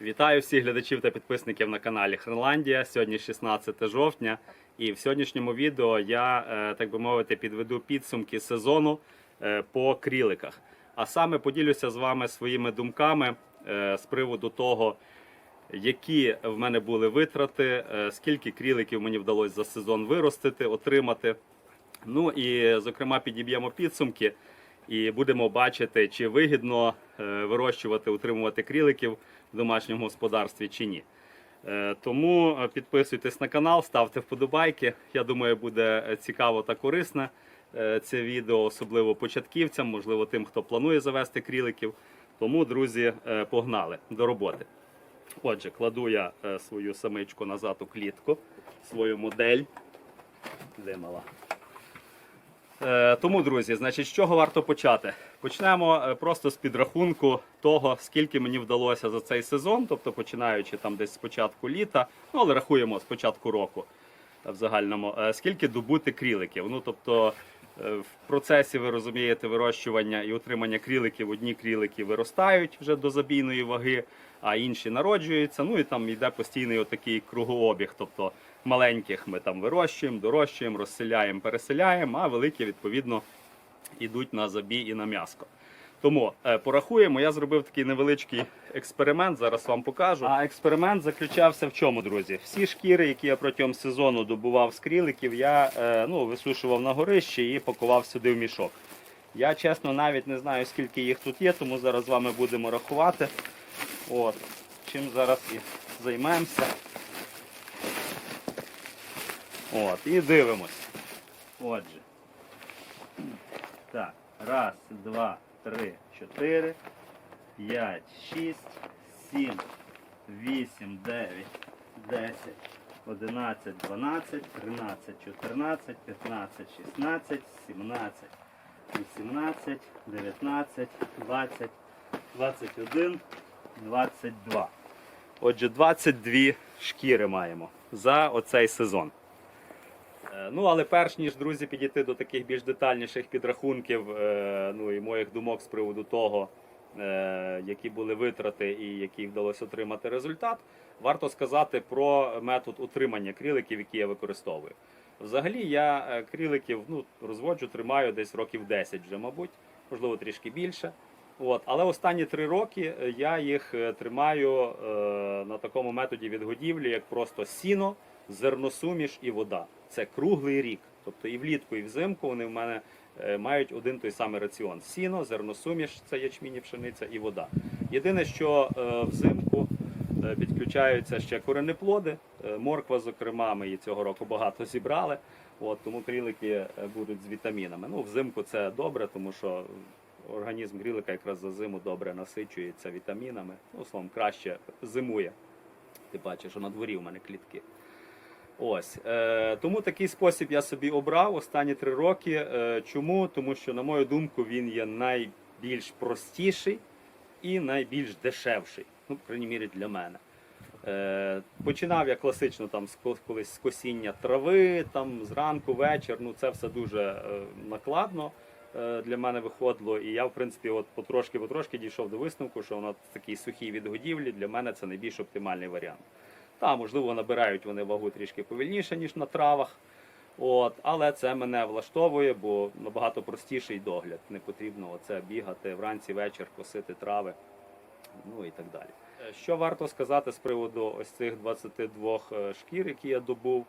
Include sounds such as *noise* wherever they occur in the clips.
Вітаю всіх глядачів та підписників на каналі Хренландія. Сьогодні 16 жовтня, і в сьогоднішньому відео я, е, так би мовити, підведу підсумки сезону е, по кріликах. А саме поділюся з вами своїми думками е, з приводу того, які в мене були витрати, скільки кріликів мені вдалося за сезон виростити, отримати. Ну і, зокрема, підіб'ємо підсумки і будемо бачити, чи вигідно е, вирощувати, утримувати кріликів в домашньому господарстві чи ні. Е, Тому е, підписуйтесь на канал, ставте вподобайки. Я думаю, буде цікаво та корисне це відео, особливо початківцям, можливо, тим, хто планує завести кріликів. Тому, друзі, погнали до роботи. Отже, кладу я свою самичку назад у клітку, свою модель. Де мала? Е, Тому, друзі, значить, з чого варто почати? Почнемо е, просто з підрахунку того, скільки мені вдалося за цей сезон, тобто починаючи там десь з початку літа, ну але рахуємо з початку року в загальному, е, скільки добути кріликів. Ну тобто в процесі ви розумієте вирощування і утримання кріликів, одні крілики виростають вже до забійної ваги, а інші народжуються. Ну і там йде постійний отакий кругообіг. Тобто маленьких ми там вирощуємо, дорощуємо, розселяємо, переселяємо, а великі відповідно йдуть на забій і на м'яско. Тому е, порахуємо, я зробив такий невеличкий експеримент, зараз вам покажу. А експеримент заключався в чому, друзі? Всі шкіри, які я протягом сезону добував з кріликів, я е, ну, висушував на горищі і пакував сюди в мішок. Я чесно навіть не знаю, скільки їх тут є, тому зараз з вами будемо рахувати. От. Чим зараз і займемося. От, і дивимось. Отже. Так, раз, два, три, чотири, п'ять, шість, сім, вісім, дев'ять, десять, одинадцять, дванадцять, тринадцять, чотирнадцять, п'ятнадцять, шістнадцять, сімнадцять, вісімнадцять, дев'ятнадцять, двадцять, двадцять один, двадцять два. Отже, 22 шкіри маємо за оцей сезон. Е, Ну, але перш ніж, друзі, підійти до таких більш детальніших підрахунків, е, ну і моїх думок з приводу того, е, які були витрати і який вдалося отримати результат, варто сказати про метод утримання кріликів, який я використовую. Взагалі я кріликів ну, розводжу, тримаю десь років 10 вже, мабуть, можливо, трішки більше. От, але останні три роки я їх тримаю е, на такому методі відгодівлі, як просто сіно, зерносуміш і вода. Це круглий рік. Тобто і влітку, і взимку вони в мене е, мають один той самий раціон: сіно, зерносуміш, це ячмінь пшениця і вода. Єдине, що е, взимку е, підключаються ще коренеплоди, морква, зокрема, ми її цього року багато зібрали. От, тому крілики будуть з вітамінами. Ну, взимку це добре, тому що організм крілика якраз за зиму добре насичується вітамінами. Ну, словом, краще зимує. Ти бачиш, що на дворі у мене клітки. Ось е, тому такий спосіб я собі обрав останні три роки. Е, чому? Тому що, на мою думку, він є найбільш простіший і найбільш дешевший. Ну, в крайній мірі для мене. Е, починав я класично там колись з косіння трави, там зранку, вечір. Ну це все дуже е, накладно е, для мене виходило. І я, в принципі, от потрошки-потрошки дійшов до висновку, що воно такий сухий відгодівлі для мене це найбільш оптимальний варіант. Та, можливо, набирають вони вагу трішки повільніше, ніж на травах. От, але це мене влаштовує, бо набагато простіший догляд. Не потрібно оце бігати вранці, вечір, косити трави, ну і так далі. Е, Що варто сказати з приводу ось цих 22 е, шкір, які я добув?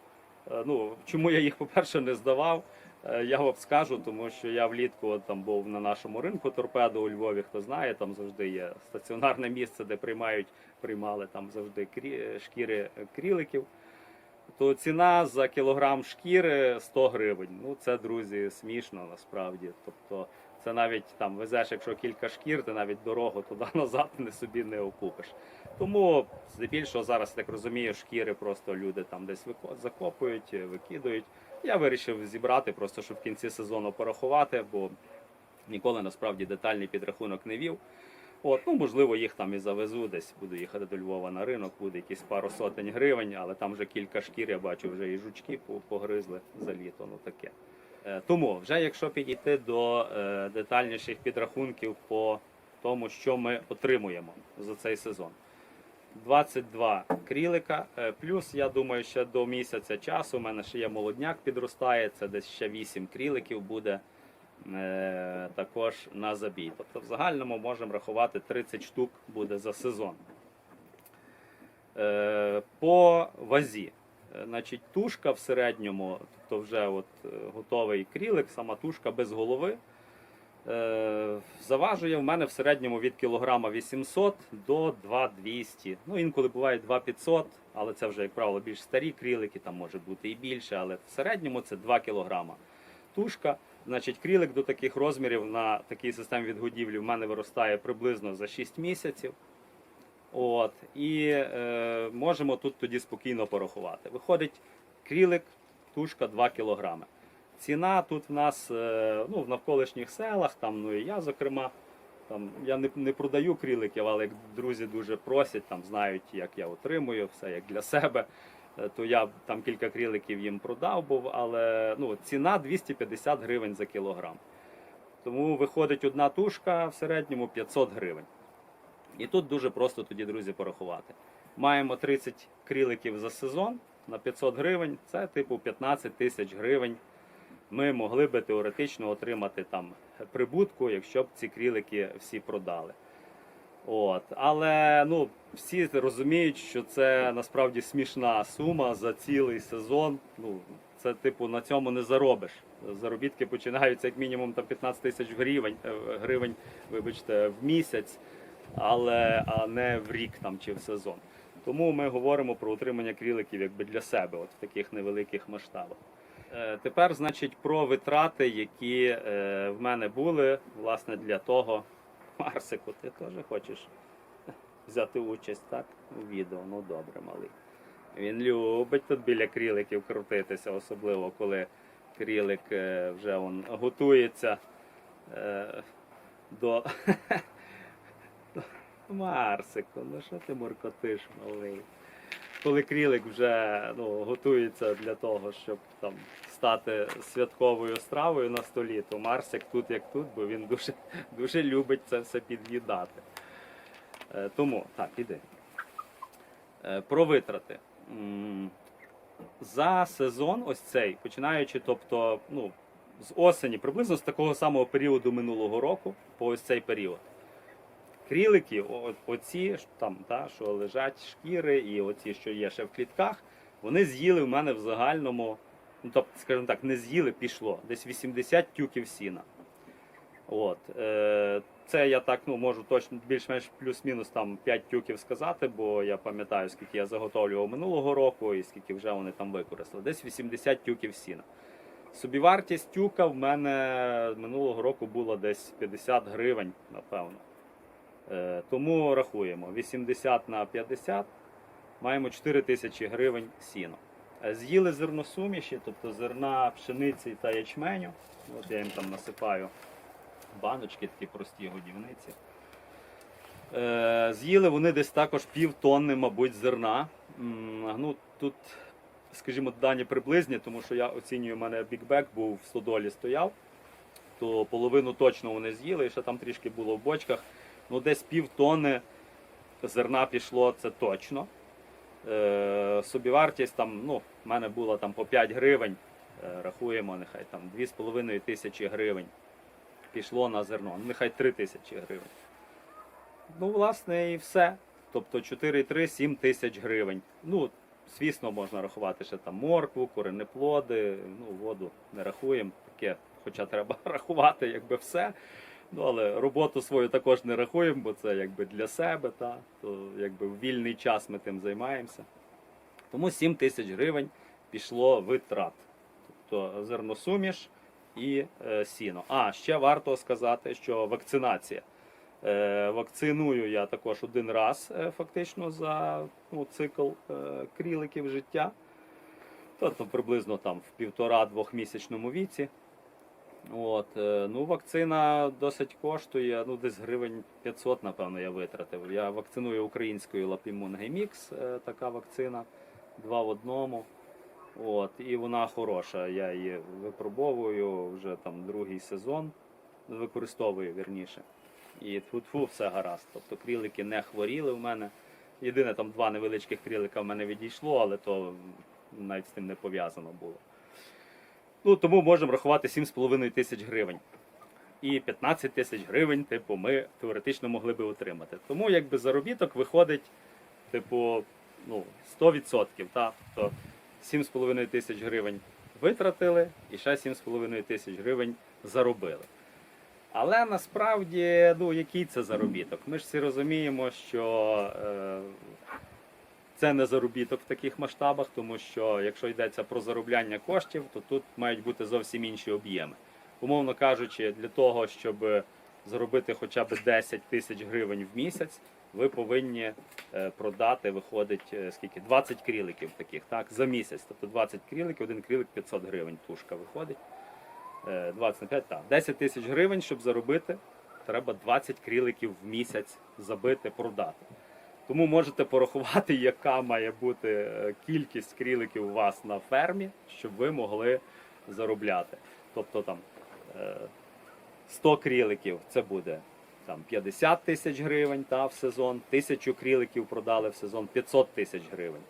Е, Ну, чому я їх, по-перше, не здавав? Е, Я вам скажу, тому що я влітку там був на нашому ринку торпедо у Львові, хто знає, там завжди є стаціонарне місце, де приймають, приймали там завжди крі- шкіри кріликів. То ціна за кілограм шкіри 100 гривень. Ну це, друзі, смішно насправді. Тобто, це навіть там везеш, якщо кілька шкір, ти навіть дорогу туди *laughs* назад не собі не окупиш. Тому здебільшого зараз, так розумію, шкіри просто люди там десь закопують, викидають. Я вирішив зібрати, просто щоб в кінці сезону порахувати, бо ніколи насправді детальний підрахунок не вів. От, ну можливо, їх там і завезу, десь буду їхати до Львова на ринок, буде якісь пару сотень гривень, але там вже кілька шкір, я бачу, вже і жучки погризли за літо, ну таке. Е, Тому, вже якщо підійти до е, детальніших підрахунків по тому, що ми отримуємо за цей сезон. 22 крілика. Е, Плюс, я думаю, ще до місяця часу у мене ще є молодняк підростає, це десь ще 8 кріликів буде е, також на забій. Тобто в загальному можемо рахувати 30 штук буде за сезон. Е, По вазі. Е, Значить, тушка в середньому, тобто вже от е, готовий крілик, сама тушка без голови. Е, Заважує в мене в середньому від кілограма 800 до 2200. Ну, інколи буває 2500, але це вже, як правило, більш старі крілики, там може бути і більше, але в середньому це 2 кілограма. Тушка, значить, крілик до таких розмірів на такій системі відгодівлі в мене виростає приблизно за 6 місяців. От, і е, можемо тут тоді спокійно порахувати. Виходить крілик, тушка 2 кілограми. Ціна тут в нас е, ну, в навколишніх селах, там, ну і я, зокрема, там, я не, не продаю кріликів, але як друзі дуже просять, там, знають, як я отримую, все як для себе. е, То я там кілька кріликів їм продав був, але ну, ціна 250 гривень за кілограм. Тому виходить одна тушка в середньому 500 гривень. І тут дуже просто тоді, друзі, порахувати. Маємо 30 кріликів за сезон на 500 гривень, це типу 15 тисяч гривень. Ми могли би теоретично отримати там прибутку, якщо б ці крілики всі продали. От. Але ну, всі розуміють, що це насправді смішна сума за цілий сезон. Ну, це типу на цьому не заробиш. Заробітки починаються як мінімум там 15 тисяч гривень, е, гривень вибачте, в місяць, але а не в рік там чи в сезон. Тому ми говоримо про утримання кріликів якби для себе, от в таких невеликих масштабах. Е, Тепер, значить, про витрати, які е, в мене були, власне, для того. Марсику, ти теж хочеш взяти участь, так? У відео. Ну добре, малий. Він любить тут біля кріликів крутитися, особливо коли крілик е, вже он, готується е, до. *laughs* Марсику, ну що ти моркотиш, малий? Коли крілик вже ну, готується для того, щоб там стати святковою стравою на столі, то Марсик тут як тут, бо він дуже, дуже любить це все під'їдати. Е, тому, так, іди. Е, про витрати. За сезон, ось цей, починаючи, тобто, ну, з осені, приблизно з такого самого періоду минулого року, по ось цей період. Крілики, оці там, та, що лежать шкіри, і оці, що є ще в клітках, вони з'їли в мене в загальному, ну тобто, скажімо так, не з'їли, пішло. Десь 80 тюків сіна. От, е, це я так ну, можу точно більш-менш плюс-мінус там 5 тюків сказати, бо я пам'ятаю, скільки я заготовлював минулого року і скільки вже вони там використали. Десь 80 тюків сіна. Собівартість тюка в мене минулого року була десь 50 гривень, напевно. Е, Тому рахуємо 80 на 50, маємо 4 тисячі гривень сіно. Е, З'їли зерносуміші, тобто зерна пшениці та ячменю. От я їм там насипаю баночки, такі прості годівниці. Е, З'їли вони десь також пів тонни, мабуть, зерна. Ну, тут, скажімо, дані приблизні, тому що я оцінюю, у мене бікбек був в стодолі стояв, то половину точно вони з'їли, і ще там трішки було в бочках. Ну, десь пів тонни зерна пішло, це точно. Е, собівартість там, ну, в мене була там по 5 гривень, е, рахуємо, нехай там 2,5 тисячі гривень пішло на зерно, ну, нехай 3 тисячі гривень. Ну, власне, і все. Тобто 4,3-7 тисяч гривень. Ну, звісно, можна рахувати ще там моркву, коренеплоди, ну, воду не рахуємо, таке, хоча треба *laughs* рахувати якби все. Ну, але роботу свою також не рахуємо, бо це якби для себе, та, то якби в вільний час ми тим займаємося. Тому 7 тисяч гривень пішло витрат. Тобто зерносуміш і е, сіно. А, ще варто сказати, що вакцинація. Е, вакциную я також один раз е, фактично за ну, цикл е, кріликів життя. Тобто приблизно там в півтора-двохмісячному віці. От, е, ну, вакцина досить коштує, ну, десь гривень 500, напевно, я витратив. Я вакциную українською Лапімун Гемікс, е, така вакцина, два в одному. От, і вона хороша. Я її випробовую вже там другий сезон, використовую вірніше. І тфу-тфу, все гаразд. Тобто крілики не хворіли в мене. Єдине там два невеличких крілика в мене відійшло, але то навіть з тим не пов'язано було. Ну, тому можемо рахувати 7,5 тисяч гривень. І 15 тисяч гривень, типу, ми теоретично могли би отримати. Тому якби заробіток виходить, типу, ну, 100%. Та? То 7,5 тисяч гривень витратили і ще 7,5 тисяч гривень заробили. Але насправді, ну, який це заробіток? Ми ж всі розуміємо, що е, це не заробіток в таких масштабах, тому що якщо йдеться про заробляння коштів, то тут мають бути зовсім інші об'єми. Умовно кажучи, для того, щоб заробити хоча б 10 тисяч гривень в місяць, ви повинні е, продати, виходить, е, скільки? 20 кріликів таких, так, за місяць. Тобто 20 кріликів, один крілик 500 гривень тушка виходить. Е, 20 на 5, так. 10 тисяч гривень, щоб заробити, треба 20 кріликів в місяць забити, продати. Тому можете порахувати, яка має бути е, кількість кріликів у вас на фермі, щоб ви могли заробляти. Тобто там е, 100 кріликів це буде там 50 тисяч гривень та, в сезон, 1000 кріликів продали в сезон 500 тисяч гривень.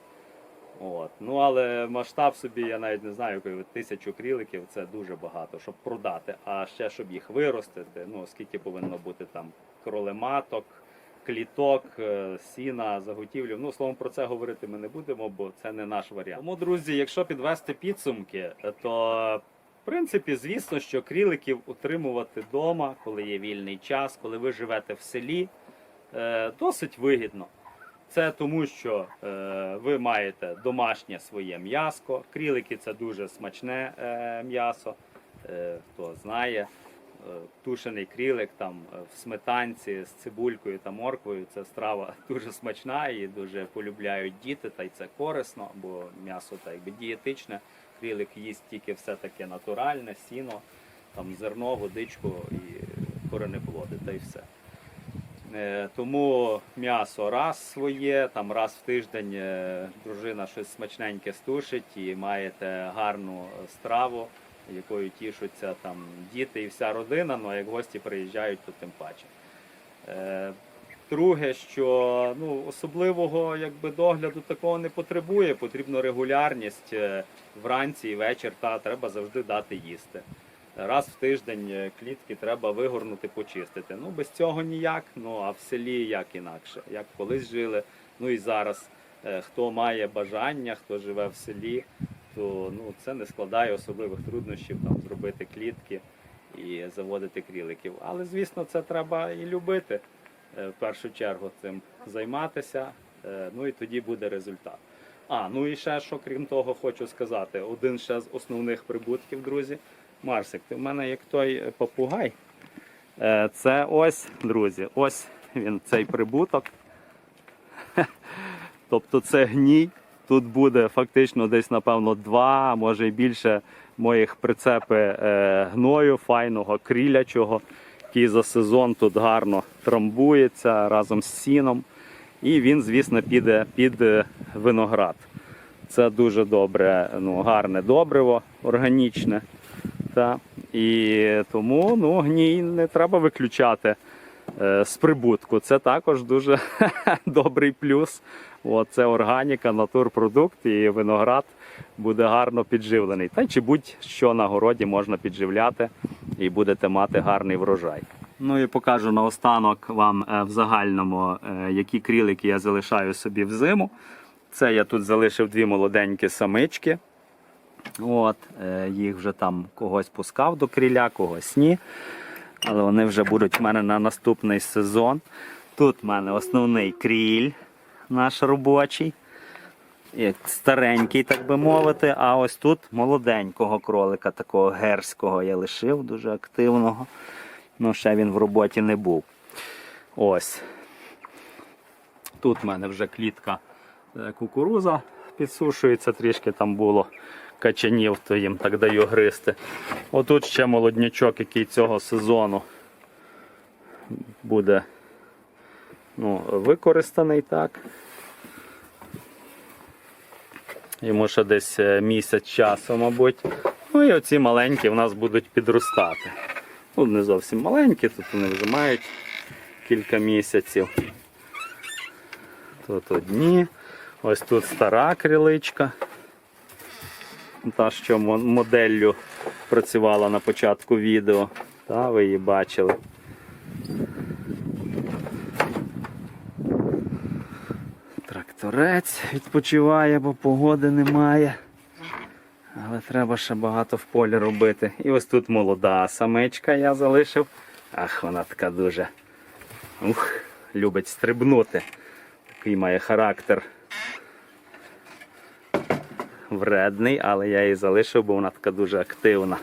От. Ну але масштаб собі, я навіть не знаю, який тисячу кріликів це дуже багато, щоб продати. А ще щоб їх виростити, ну скільки повинно бути там кролематок, кліток, е, сіна, заготівлів. Ну, словом, про це говорити ми не будемо, бо це не наш варіант. Тому, друзі, якщо підвести підсумки, то в принципі, звісно, що кріликів утримувати вдома, коли є вільний час, коли ви живете в селі, е, досить вигідно. Це тому, що е, ви маєте домашнє своє м'яско. Крілики це дуже смачне е, м'ясо. Е, хто знає, тушений крілик там е, в сметанці з цибулькою та морквою. Це страва *laughs* дуже смачна і дуже полюбляють діти, та й це корисно, бо м'ясо так якби дієтичне. Крілик їсть тільки все таке натуральне, сіно, там зерно, водичку і коренеплоди, та й все. Е, Тому м'ясо раз своє, там раз в тиждень е, дружина щось смачненьке стушить і маєте гарну страву, якою тішуться там діти і вся родина. Ну а як гості приїжджають, то тим паче. Е, Друге, що ну, особливого якби, догляду такого не потребує, потрібна регулярність е, вранці і вечір, та треба завжди дати їсти. Раз в тиждень е, клітки треба вигорнути, почистити. Ну без цього ніяк. Ну а в селі як інакше, як колись жили. Ну і зараз е, хто має бажання, хто живе в селі, то ну це не складає особливих труднощів там зробити клітки і заводити кріликів. Але звісно, це треба і любити е, в першу чергу цим займатися. е, Ну і тоді буде результат. А, ну і ще що, крім того, хочу сказати, один ще з основних прибутків, друзі. Марсик, ти в мене як той попугай. Е, Це ось, друзі, ось він цей прибуток. *laughs* Тобто це гній. Тут буде фактично десь, напевно, два, може і більше моїх прицепи е, гною, файного, крілячого, який за сезон тут гарно трамбується разом з сіном. І він, звісно, піде під е, виноград. Це дуже добре, ну, гарне добриво, органічне. Та. І тому ну, гній не треба виключати е, з прибутку. Це також дуже *laughs* добрий плюс. От, це органіка, натурпродукт і виноград буде гарно підживлений. Та чи будь-що на городі можна підживляти і будете мати гарний врожай. Ну і покажу наостанок вам е, в загальному, е, які крілики я залишаю собі в зиму. Це я тут залишив дві молоденькі самички. От, е, їх вже там когось пускав до кріля, когось ні. Але вони вже будуть в мене на наступний сезон. Тут в мене основний кріль наш робочий. Як старенький, так би мовити. А ось тут молоденького кролика, такого герського я лишив, дуже активного. Ну, ще він в роботі не був. Ось. Тут в мене вже клітка е, кукуруза підсушується, трішки там було качанів, то їм так даю гристи. Отут ще молоднячок, який цього сезону буде ну, використаний так. Йому ще десь е, місяць часу, мабуть. Ну і оці маленькі в нас будуть підростати. Ну, не зовсім маленькі, тут вони вже мають кілька місяців. Тут одні. Ось тут стара криличка. Та, що моделлю працювала на початку відео. Та, ви її бачили. Тракторець відпочиває, бо погоди немає. Але треба ще багато в полі робити. І ось тут молода самичка я залишив. Ах, вона така дуже ух, любить стрибнути. Такий має характер вредний, але я її залишив, бо вона така дуже активна.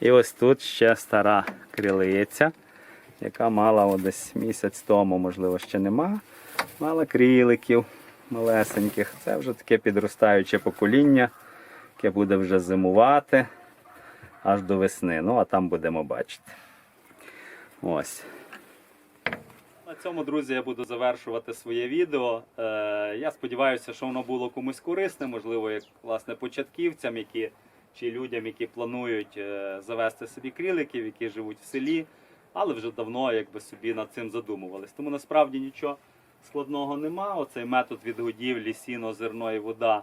І ось тут ще стара крилиця, яка мала десь місяць тому, можливо, ще нема. Мала кріликів малесеньких. Це вже таке підростаюче покоління, яке буде вже зимувати аж до весни. Ну, а там будемо бачити. Ось. На цьому, друзі, я буду завершувати своє відео. Е, я сподіваюся, що воно було комусь корисне, можливо, як власне початківцям, які чи людям, які планують е, завести собі кріликів, які живуть в селі, але вже давно якби собі над цим задумувались. Тому насправді нічого складного нема. Оцей метод відгодівлі, сіно, зерно і вода.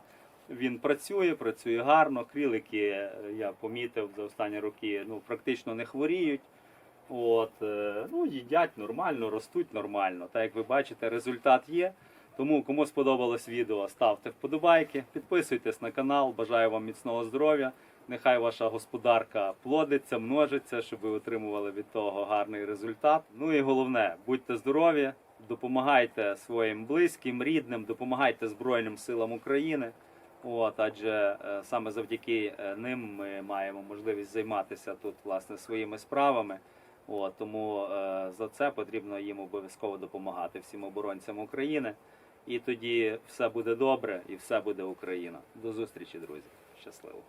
Він працює, працює гарно. Крілики, е, я помітив за останні роки, ну практично не хворіють. От, е, ну, їдять нормально, ростуть нормально. Так як ви бачите, результат є. Тому кому сподобалось відео, ставте вподобайки, підписуйтесь на канал. Бажаю вам міцного здоров'я. Нехай ваша господарка плодиться, множиться, щоб ви отримували від того гарний результат. Ну і головне, будьте здорові, допомагайте своїм близьким, рідним, допомагайте Збройним силам України. От, адже е, саме завдяки е, ним ми маємо можливість займатися тут власне своїми справами. От, тому е, за це потрібно їм обов'язково допомагати всім оборонцям України. І тоді все буде добре і все буде Україна. До зустрічі, друзі. Щасливо!